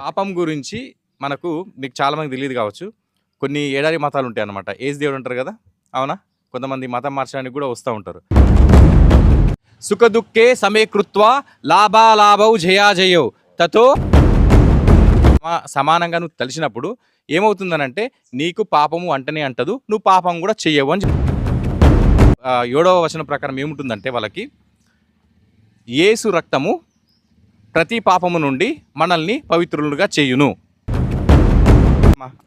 పాపం గురించి మనకు మీకు చాలా మంది తెలియదు కావచ్చు. కొన్ని ఏడాది మతాలు ఉంటాయి అన్నమాట. ఏజ్ దేవుడు అంటారు కదా? అవునా? కొంతమంది మతం మార్చడానికి కూడా వస్తూ ఉంటారు. సుఖదుఖే సమీకృత్వ లాభాలాభౌ జయాజయౌ. తతో సమా- సమానంగా నువ్వు తలిచినప్పుడు ఏమవుతుందనంటే నీకు పాపము అంటనే అంటదు నువ్వు పాపం కూడా చెయ్యవు అని ఏడవ వచనం ప్రకారం ఏముంటుందంటే వాళ్ళకి యేసు రక్తము ప్రతి పాపము నుండి మనల్ని పవిత్రులుగా చేయును.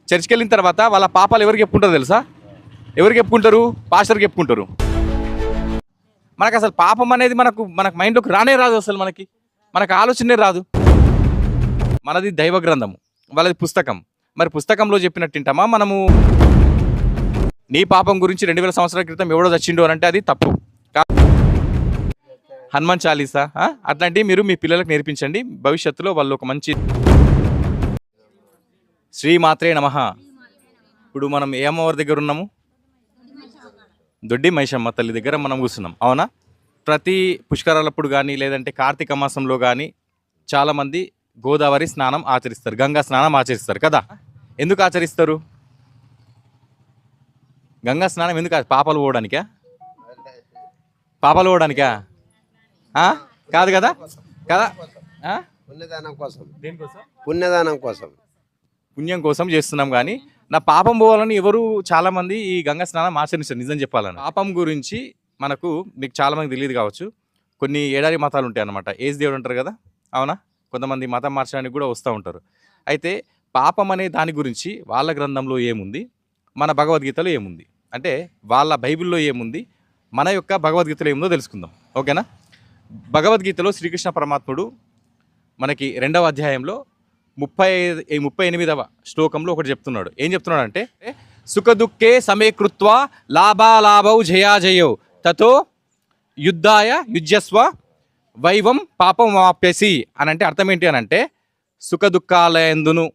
చర్చికి వెళ్ళిన తర్వాత వాళ్ళ పాపాలు ఎవరికి చెప్పుకుంటారు తెలుసా? ఎవరికి చెప్పుకుంటారు? పాస్టర్కి చెప్పుకుంటారు. మనకు అసలు పాపం అనేది మనకు మనకు మైండ్లోకి రానే రాదు అసలు మనకి. మనకు ఆలోచనే రాదు. మనది దైవ గ్రంథము వాళ్ళది పుస్తకం. మరి పుస్తకంలో చెప్పినట్టు వింటామా? మనము నీ పాపం గురించి రెండు వేల సంవత్సరాల క్రితం ఎవడో చచ్చిండు అని అంటే అది తప్పు. కాదు హనుమాన్ చాలీసా? అట్లాంటివి మీరు మీ పిల్లలకు నేర్పించండి. భవిష్యత్తులో వాళ్ళు ఒక మంచి శ్రీమాత్రే నమ. ఇప్పుడు మనం ఏ అమ్మవారి దగ్గర ఉన్నాము? దొడ్డి మైషమ్మ తల్లి దగ్గర మనం కూర్చున్నాం. అవునా? ప్రతి పుష్కరాలప్పుడు కానీ లేదంటే కార్తీక మాసంలో కానీ చాలామంది గోదావరి స్నానం ఆచరిస్తారు. గంగా స్నానం ఆచరిస్తారు కదా? ఎందుకు ఆచరిస్తారు? గంగా స్నానం ఎందుకు పాపలు పాపాలు పోవడానికా? పాపలు పోవడానికా? కాదు కదా? కదా? ఆ? పుణ్యదానం కోసం. దేనికోసం పుణ్యదానం కోసం. పుణ్యం కోసం చేస్తున్నాం కానీ నా పాపం పోవాలని ఎవరు చాలా మంది ఈ గంగా స్నానం ఆచరిస్తారు నిజం చెప్పాలని. పాపం గురించి మనకు మీకు చాలా మంది తెలియదు కావచ్చు. కొన్ని ఏడాది మతాలు ఉంటాయి అన్నమాట. ఏజ్ దేవుడు అంటారు కదా? అవునా? కొంతమంది మతం మార్చడానికి కూడా వస్తూ ఉంటారు. అయితే పాపం అనే దాని గురించి వాళ్ళ గ్రంథంలో ఏముంది? మన భగవద్గీతలో ఏముంది? అంటే వాళ్ళ బైబిల్లో ఏముంది? మన యొక్క భగవద్గీతలో ఏముందో తెలుసుకుందాం. ఓకేనా? భగవద్గీతలో శ్రీకృష్ణ పరమాత్ముడు మనకి రెండవ అధ్యాయంలో ముప్పై ముప్పై ఎనిమిదవ శ్లోకంలో ఒకటి చెప్తున్నాడు. ఏం చెప్తున్నాడు అంటే సుఖదుఖే సమీకృత్వ లాభాలాభౌ జయాజయౌ తతో యుద్ధాయ యుజ్యస్వ వైవం పాపం వాప్యసి అని అంటే అర్థం ఏంటి అని అంటే సుఖ ఎందును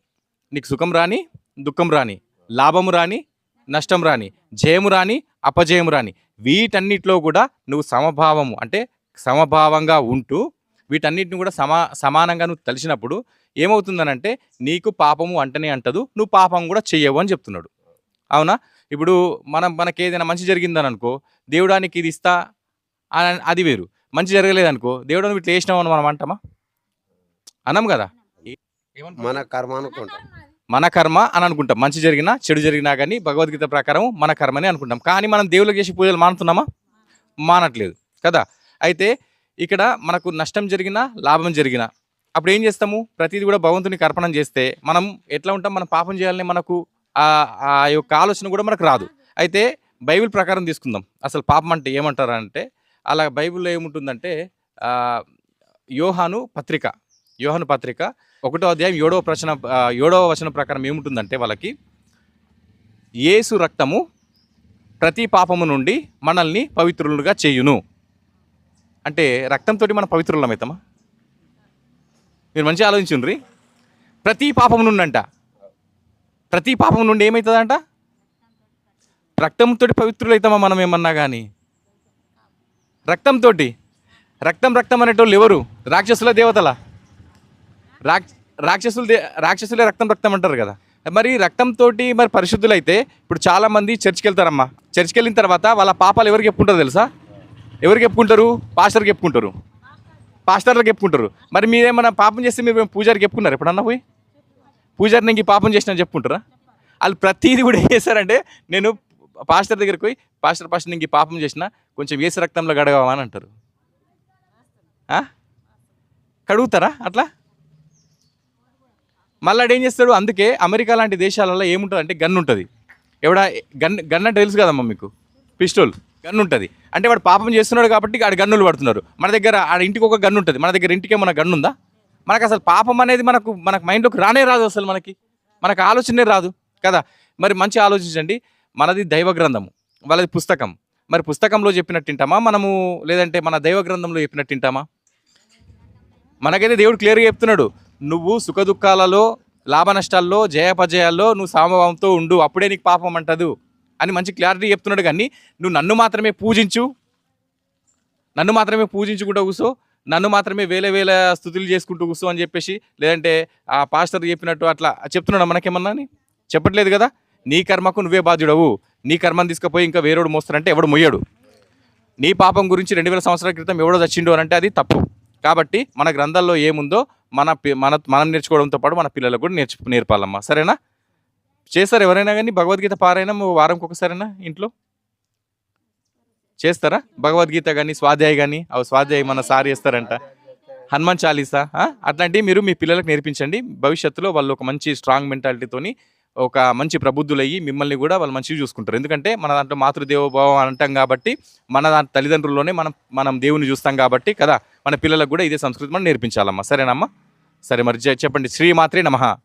నీకు సుఖం రాని దుఃఖం రాని లాభము రాని నష్టం రాని జయము రాని అపజయము రాని వీటన్నిటిలో కూడా నువ్వు సమభావము అంటే సమభావంగా ఉంటూ వీటన్నిటిని కూడా సమా సమానంగా నువ్వు తెలిసినప్పుడు ఏమవుతుందనంటే నీకు పాపము అంటనే అంటదు నువ్వు పాపం కూడా చెయ్యవు అని చెప్తున్నాడు. అవునా? ఇప్పుడు మనం మనకి ఏదైనా మంచి జరిగిందని అనుకో దేవుడానికి ఇది ఇస్తా అని- అది వేరు. మంచి జరగలేదనుకో దేవుడు నువ్వు ఇట్లా వేసినావు అని మనం అంటామా? అనం కదా? మన కర్మ అనుకుంటాం. మన కర్మ అని అనుకుంటాం. మంచి జరిగినా చెడు జరిగినా కానీ భగవద్గీత ప్రకారం మన కర్మని అనుకుంటాం. కానీ మనం దేవుళ్ళకి చేసి పూజలు మానుతున్నామా? మానట్లేదు కదా? అయితే ఇక్కడ మనకు నష్టం జరిగినా లాభం జరిగినా అప్పుడు ఏం చేస్తాము? ప్రతిదీ కూడా భగవంతునికి అర్పణం చేస్తే మనం ఎట్లా ఉంటాం? మనం పాపం చేయాలని మనకు ఆ యొక్క ఆలోచన కూడా మనకు రాదు. అయితే బైబిల్ ప్రకారం తీసుకుందాం. అసలు పాపం అంటే ఏమంటారు అంటే అలా బైబిల్లో ఏముంటుందంటే యోహాను పత్రిక యోహాను పత్రిక ఒకటో అధ్యాయం ఏడవ ప్రశ్న ఏడవ వచనం ప్రకారం ఏముంటుందంటే వాళ్ళకి యేసు రక్తము ప్రతి పాపము నుండి మనల్ని పవిత్రులుగా చేయును. అంటే రక్తంతో మనం పవిత్రులం అవుతామా మీరు మంచిగా ఆలోచించుండ్రి. ప్రతి పాపం నుండి అంట ప్రతి పాపం నుండి ఏమవుతుందంట రక్తంతో పవిత్రులైతామా మనం ఏమన్నా కానీ రక్తంతో రక్తం రక్తం అనేటోళ్ళు ఎవరు? రాక్షసుల దేవతల? రాక్ రాక్షసులు దే- రాక్షసులే రక్తం రక్తం అంటారు కదా. మరి రక్తంతో మరి పరిశుద్ధులైతే ఇప్పుడు చాలా మంది చర్చికి వెళ్తారమ్మా చర్చికి వెళ్ళిన తర్వాత వాళ్ళ పాపాలు ఎవరికి చెప్పుకుంటారు తెలుసా? ఎవరు చెప్పుకుంటారు? పాస్టర్కి చెప్పుకుంటారు. పాస్టర్లకు చెప్పుకుంటారు. మరి మీరేమన్నా పాపం చేస్తే మీరు పూజారికి చెప్పుకున్నారు? ఎప్పుడన్నా పోయి? పూజారి నేను పాపం చేసిన చెప్పుకుంటారా? వాళ్ళు ప్రతిదీ కూడా ఏం చేశారంటే నేను పాస్టర్ దగ్గరికి పోయి పాస్టర్ పాస్టర్ నేను పాపం చేసిన కొంచెం వేసి రక్తంలో గడగవా అని అంటారు. కడుగుతారా అట్లా? మళ్ళీ ఏం చేస్తాడు? అందుకే అమెరికా లాంటి దేశాలలో ఏముంటుంది అంటే గన్ ఉంటుంది. ఎవడ? గన్ గన్ అంటే తెలుసు కదమ్మా మీకు? పిస్టోల్. గన్ ఉంటుంది అంటే వాడు పాపం చేస్తున్నాడు కాబట్టి ఆడ గన్నులు పడుతున్నారు. మన దగ్గర ఆడ ఇంటికి ఒక గన్ను ఉంటుంది మన దగ్గర ఇంటికి మన గన్ను ఉందా మనకు అసలు పాపం అనేది మనకు మనకు మైండ్లోకి రానే రాదు అసలు మనకి. మనకు ఆలోచనే రాదు. కదా? మరి మంచి ఆలోచించండి. మనది దైవ గ్రంథము. వాళ్ళది పుస్తకం. మరి పుస్తకంలో చెప్పినట్టు వింటామా మనము లేదంటే మన దైవ గ్రంథంలో చెప్పినట్టు వింటామా మనకైతే దేవుడు క్లియర్గా చెప్తున్నాడు. నువ్వు సుఖదుఖాలలో లాభ నష్టాల్లో జయాపజయాల్లో నువ్వు సామభావంతో ఉండు. అప్పుడే నీకు పాపం అంటదు. అని మంచి క్లారిటీ చెప్తున్నాడు కానీ నువ్వు నన్ను మాత్రమే పూజించు. నన్ను మాత్రమే పూజించుకుంటూ కూర్చో నన్ను మాత్రమే వేల వేల స్థుతులు చేసుకుంటూ కూర్చో అని చెప్పేసి లేదంటే ఆ పాస్టర్ చెప్పినట్టు అట్లా చెప్తున్నాడు మనకేమన్నా అని? చెప్పట్లేదు కదా? నీ కర్మకు నువ్వే బాధ్యుడవు. నీ కర్మను తీసుకుపోయి ఇంకా వేరేడు మోస్తారంటే ఎవడు మొయ్యడు. నీ పాపం గురించి రెండు వేల సంవత్సరాల క్రితం ఎవడో చచ్చిండు అని అంటే అది తప్పు. కాబట్టి మన గ్రంథాల్లో ఏముందో మన మన మనం నేర్చుకోవడంతో పాటు మన పిల్లలకు కూడా నేర్చు నేర్పాలమ్మా. సరేనా? చేస్తారు ఎవరైనా కానీ? భగవద్గీత పారాయణం వారంకి ఒకసారైనా ఇంట్లో? చేస్తారా? భగవద్గీత కానీ స్వాధ్యాయ కానీ అవి స్వాధ్యాయ మన సార్ చేస్తారంట హనుమాన్ చాలీసా? అట్లాంటివి మీరు మీ పిల్లలకు నేర్పించండి. భవిష్యత్తులో వాళ్ళు ఒక మంచి స్ట్రాంగ్ మెంటాలిటీతోని ఒక మంచి ప్రబుద్ధులయ్యి మిమ్మల్ని కూడా వాళ్ళు మంచిగా చూసుకుంటారు. ఎందుకంటే మన దాంట్లో మాతృదేవోభావం అంటాం కాబట్టి మన దాంట్లో తల్లిదండ్రుల్లోనే మనం మనం దేవుని చూస్తాం కాబట్టి కదా? మన పిల్లలకు కూడా ఇదే సంస్కృతి మనం నేర్పించాలమ్మా. సరేనమ్మా? సరే మరి చె- చెప్పండి. శ్రీమాత్రి నమహ